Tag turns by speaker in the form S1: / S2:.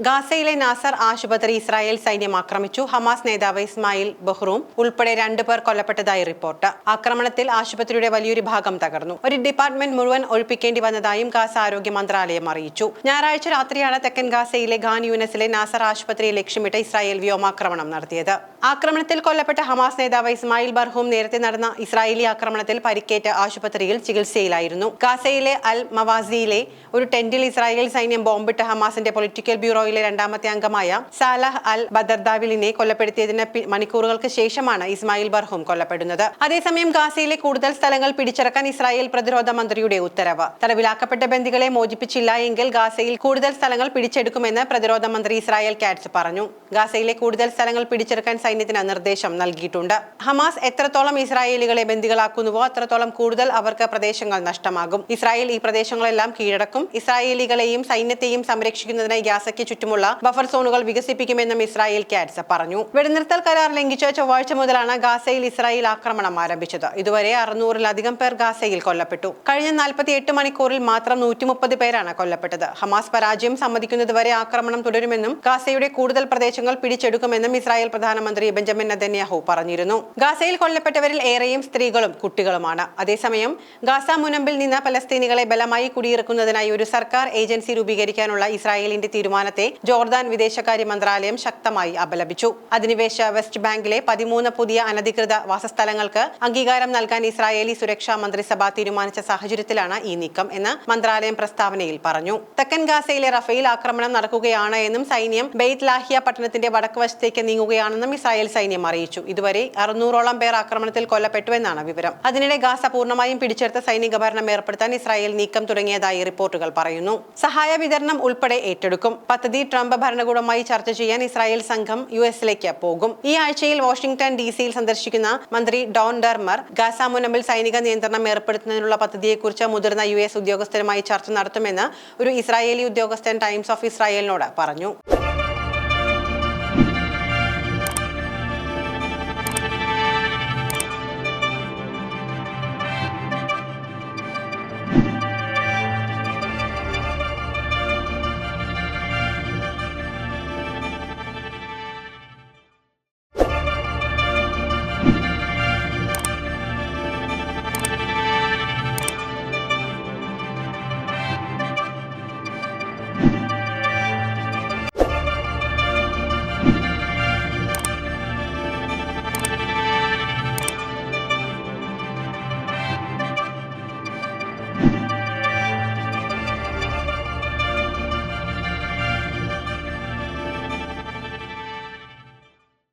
S1: ഗാസയിലെ നാസർ ആശുപത്രി ഇസ്രായേൽ സൈന്യം ആക്രമിച്ചു. ഹമാസ് നേതാവ് ഇസ്മായിൽ ബഹ്റൂം ഉൾപ്പെടെ രണ്ടു പേർ കൊല്ലപ്പെട്ടതായി റിപ്പോർട്ട്. ആക്രമണത്തിൽ ആശുപത്രിയുടെ വലിയൊരു ഭാഗം തകർന്നു. ഒരു ഡിപ്പാർട്ട്മെന്റ് മുഴുവൻ ഒഴിപ്പിക്കേണ്ടി വന്നതായും ഗാസ ആരോഗ്യ മന്ത്രാലയം അറിയിച്ചു. ഞായറാഴ്ച രാത്രിയാണ് തെക്കൻ ഗാസയിലെ ഖാൻ യൂനസിലെ നാസർ ആശുപത്രിയെ ലക്ഷ്യമിട്ട് ഇസ്രായേൽ വ്യോമാക്രമണം നടത്തിയത്. ആക്രമണത്തിൽ കൊല്ലപ്പെട്ട ഹമാസ് നേതാവ് ഇസ്മായിൽ ബർഹൂം നേരത്തെ നടന്ന ഇസ്രായേലി ആക്രമണത്തിൽ പരിക്കേറ്റ ആശുപത്രിയിൽ ചികിത്സയിലായിരുന്നു. ഗാസയിലെ അൽ മവാസിയിലെ ഒരു ടെന്റിൽ ഇസ്രായേൽ സൈന്യം ബോംബിട്ട് ഹമാസിന്റെ പൊളിറ്റിക്കൽ ബ്യൂറോയിലെ രണ്ടാമത്തെ അംഗമായ സാലഹ് അൽ ബദർദാവിലിനെ കൊല്ലപ്പെടുത്തിയതിന് മണിക്കൂറുകൾക്ക് ശേഷമാണ് ഇസ്മായിൽ ബർഹും കൊല്ലപ്പെടുന്നത്. അതേസമയം ഗാസയിലെ കൂടുതൽ സ്ഥലങ്ങൾ പിടിച്ചെടുക്കാൻ ഇസ്രായേൽ പ്രതിരോധ മന്ത്രിയുടെ ഉത്തരവ്. തടവിലാക്കപ്പെട്ട ബന്ദികളെ മോചിപ്പിച്ചില്ല എങ്കിൽ ഗാസയിൽ കൂടുതൽ സ്ഥലങ്ങൾ പിടിച്ചെടുക്കുമെന്ന് പ്രതിരോധ മന്ത്രി ഇസ്രായേൽ കാറ്റ്സ് പറഞ്ഞു. ഗാസയിലെ കൂടുതൽ സ്ഥലങ്ങൾ പിടിച്ചെടുക്കാൻ സൈന്യത്തിന് നിർദ്ദേശം നൽകിയിട്ടുണ്ട്. ഹമാസ് എത്രത്തോളം ഇസ്രായേലികളെ ബന്ദികളാക്കുന്നുവോ അത്രത്തോളം കൂടുതൽ അവർക്ക് പ്രദേശങ്ങൾ നഷ്ടമാകും. ഇസ്രായേൽ ഈ പ്രദേശങ്ങളെല്ലാം കീഴടക്കും. ഇസ്രായേലികളെയും സൈന്യത്തെയും സംരക്ഷിക്കുന്നതിനായി ഗാസയ്ക്ക് ചുറ്റുമുള്ള ബഫർ സോണുകൾ വികസിപ്പിക്കുമെന്നും ഇസ്രായേൽ കാറ്റ്സ് പറഞ്ഞു. വെടിനിർത്തൽ കരാർ ലംഘിച്ച ചൊവ്വാഴ്ച മുതലാണ് ഗാസയിൽ ഇസ്രായേൽ ആക്രമണം ആരംഭിച്ചത്. ഇതുവരെ അറുന്നൂറിലധികം പേർ ഗാസയിൽ കൊല്ലപ്പെട്ടു. കഴിഞ്ഞ നാൽപ്പത്തിയെട്ട് മണിക്കൂറിൽ മാത്രം നൂറ്റി മുപ്പത് പേരാണ് കൊല്ലപ്പെട്ടത്. ഹമാസ് പരാജയം സമ്മതിക്കുന്നതുവരെ ആക്രമണം തുടരുമെന്നും ഗാസയുടെ കൂടുതൽ പ്രദേശങ്ങൾ പിടിച്ചെടുക്കുമെന്നും ഇസ്രായേൽ പ്രധാനമന്ത്രി ബെഞ്ചമിൻ നദന്യാഹു പറഞ്ഞിരുന്നു. ഗാസയിൽ കൊല്ലപ്പെട്ടവരിൽ ഏറെയും സ്ത്രീകളും കുട്ടികളുമാണ്. അതേസമയം ഗാസ മുനമ്പിൽ നിന്ന് പലസ്തീനികളെ ബലമായി കുടിയിറക്കുന്നതിനായി ഒരു സർക്കാർ ഏജൻസി രൂപീകരിക്കാനുള്ള ഇസ്രായേലിന്റെ തീരുമാനത്തെ ജോർദാൻ വിദേശകാര്യ മന്ത്രാലയം ശക്തമായി അപലപിച്ചു. അധിനിവേശ വെസ്റ്റ് ബാങ്കിലെ പതിമൂന്ന് പുതിയ അനധികൃത വാസസ്ഥലങ്ങൾക്ക് അംഗീകാരം നൽകാൻ ഇസ്രായേലി സുരക്ഷാ മന്ത്രിസഭ തീരുമാനിച്ച സാഹചര്യത്തിലാണ് ഈ നീക്കം എന്ന് മന്ത്രാലയം പ്രസ്താവനയിൽ പറഞ്ഞു. തെക്കൻ ഗാസയിലെ റഫേൽ ആക്രമണം നടക്കുകയാണ് എന്നും സൈന്യം ബെയ്ത് ലാഹിയ പട്ടണത്തിന്റെ വടക്ക് വശത്തേക്ക് നീങ്ങുകയാണെന്നും ഇസ്രായേൽ സൈന്യം അറിയിച്ചു. ഇതുവരെ അറുന്നൂറോളം പേർ ആക്രമണത്തിൽ കൊല്ലപ്പെട്ടുവെന്നാണ് വിവരം. അതിനിടെ ഗാസ പൂർണമായും പിടിച്ചെടുത്ത സൈനിക ഭരണം ഏർപ്പെടുത്താൻ ഇസ്രായേൽ നീക്കം തുടങ്ങിയതായി റിപ്പോർട്ടുകൾ പറയുന്നു. സഹായ വിതരണം ഉൾപ്പെടെ ഏറ്റെടുക്കും. പദ്ധതി ട്രംപ് ഭരണകൂടവുമായി ചർച്ച ചെയ്യാൻ ഇസ്രായേൽ സംഘം യു എസിലേക്ക് പോകും. ഈ ആഴ്ചയിൽ വാഷിംഗ്ടൺ ഡി സിയിൽ സന്ദർശിക്കുന്ന മന്ത്രി ഡോൺ ഡർമർ ഗാസ മുനമ്പിൽ സൈനിക നിയന്ത്രണം ഏർപ്പെടുത്തുന്നതിനുള്ള പദ്ധതിയെക്കുറിച്ച് മുതിർന്ന യു എസ് ഉദ്യോഗസ്ഥരുമായി ചർച്ച നടത്തുമെന്ന് ഒരു ഇസ്രായേലി ഉദ്യോഗസ്ഥൻ ടൈംസ് ഓഫ് ഇസ്രായേലിനോട് പറഞ്ഞു.